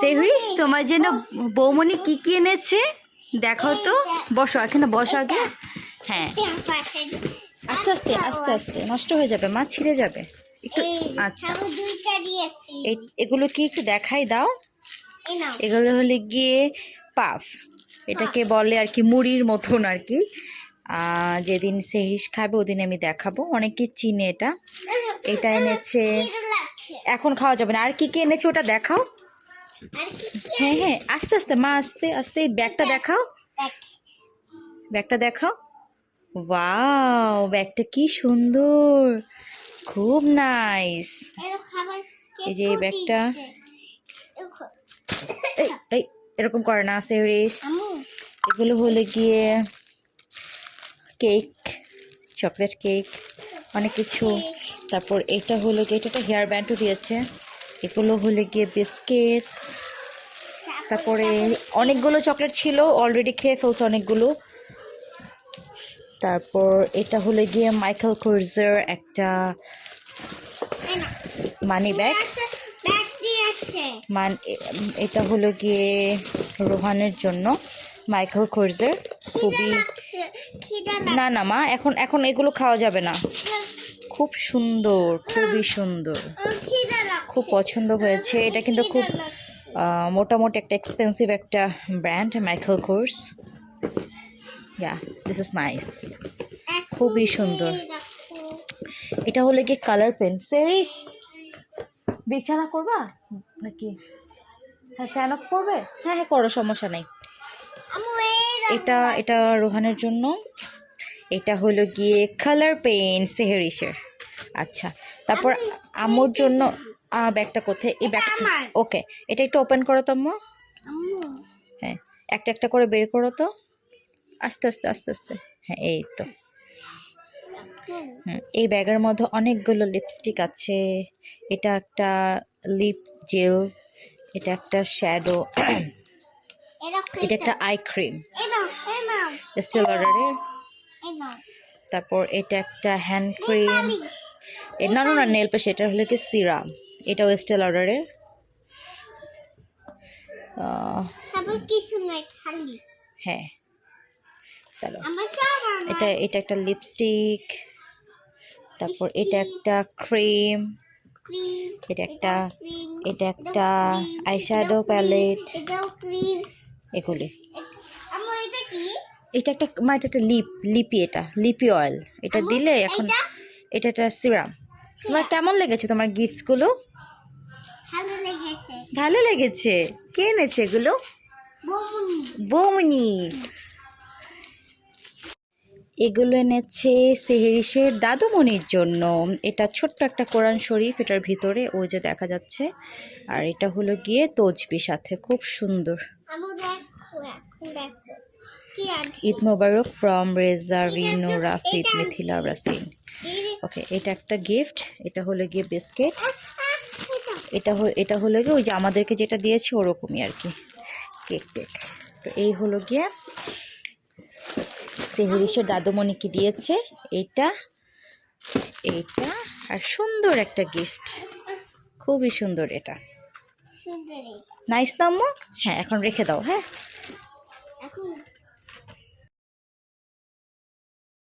সেহরিস তোমার জন্য বৌমনি কি কি এনেছে? দেখো তো। বসো এখানে বসো আগে। হ্যাঁ। আস্তে আস্তে আস্তে আস্তে। নষ্ট হয়ে যাবে মা ছিঁড়ে যাবে। একটু আচ্ছা। এগুলো কি একটু দেখাই দাও? এগুলো হলে গিয়ে পাফ। এটাকে বলে আর কি মুড়ির মতন আর কি। যেদিন সেহরিস খাবে ওদিন আমি দেখাবো। অনেকে চিনে এটা। এটা এনেছে এখন খাওয়া যাবে না। আর কি কি এনেছে ওটা দেখাও। হ্যাঁ হ্যাঁ আস্তে আস্তে, মা, আস্তে আস্তে, ব্যাগটা দেখাও। ব্যাগটা দেখাও। ওয়াও, ব্যাগটা কি সুন্দর। খুব নাইস। এই যে এই ব্যাগটা। এই এরকম করে না সেহরিস আমু এগুলো হলে গিয়ে কেক, চকলেট কেক, অনেক কিছু। তারপর এটা হলো গিয়ে, এটা একটা হেয়ার ব্যান্ডও দিয়েছে। এগুলো হলে গিয়ে বিস্কিটস তারপরে অনেকগুলো চকলেট ছিল অলরেডি খেয়ে ফেলছে অনেকগুলো। তারপর এটা হলে গিয়ে মাইকেল কোর্সের একটা মানি ব্যাগ মান এটা হলো গিয়ে রোহানের জন্য মাইকেল কোর্সের খুবই না না মা এখন এখন এগুলো খাওয়া যাবে না। খুব সুন্দর খুবই সুন্দর। খুব পছন্দ হয়েছে। এটা কিন্তু খুব মোটামুটি একটা এক্সপেন্সিভ একটা brand Michael Kors yeah this is nice খুবই সুন্দর। এটা হলো গিয়ে কালার পেন সেরিস বিছানা করবা? নাকি? হ্যাঁ ফ্যান অফ করবে? হ্যাঁ হ্যাঁ করো সমস্যা নেই। এটা এটা রোহানের জন্য। এটা হলো গিয়ে কালার পেন সেহেরিসের আচ্ছা তারপর আমুর জন্য ব্যাগটা কোথায়? এই ব্যাগ ওকে এটা একটু ওপেন করো তো আম্মু। হ্যাঁ একটা একটা করে বের করো তো। আস্তে আস্তে আস্তে আস্তে। হ্যাঁ এই তো। এই ব্যাগের মধ্যে অনেকগুলো লিপস্টিক আছে। এটা একটা লিপ জেল এটা একটা শ্যাডো এটা একটা আই ক্রিম স্টিল অর্ডারের তারপর এটা একটা হ্যান্ড ক্রিম না না নেল পেশ এটা হলো কি সিরাম এটা ওয়েস্টেল অর্ডারের হ্যাঁ। চলো। এটা এটা একটা লিপস্টিক তারপর এটা একটা ক্রিম এটা একটা এটা একটা আইশ্যাডো প্যালেট এগুলি। এটা একটা মা এটা একটা লিপ লিপি এটা লিপি অয়েল এটা দিলে এখন এটা? একটা সিরাম তোমার কেমন লেগেছে তোমার গিফটসগুলো ভালো লেগেছে। কে এনেছে এগুলো? বমুনি। এগুলো এনেছে সেহেরিসের দাদুমণির জন্য। এটা ছোট্ট একটা কোরআন শরীফ এটার ভিতরে ওই যে দেখা যাচ্ছে। আর এটা হলো গিয়ে তজবি সাথে খুব সুন্দর। ঈদ মোবারক ফ্রম রেজা রিনো রাফিদ মিথিলা রাসিন। ওকে এটা একটা গিফট এটা হলো গিয়ে বিস্কিট এটা হল এটা হলো গিয়ে ওই যে আমাদেরকে যেটা দিয়েছে ওরকমই আর কি কেক টেক। তো এই হলো গিয়ে সেহরিসের দাদুমণিকে দিয়েছে এইটা এইটা আর সুন্দর একটা গিফট খুবই সুন্দর এটা। নাইস নাম্মু হ্যাঁ এখন রেখে দাও হ্যাঁ?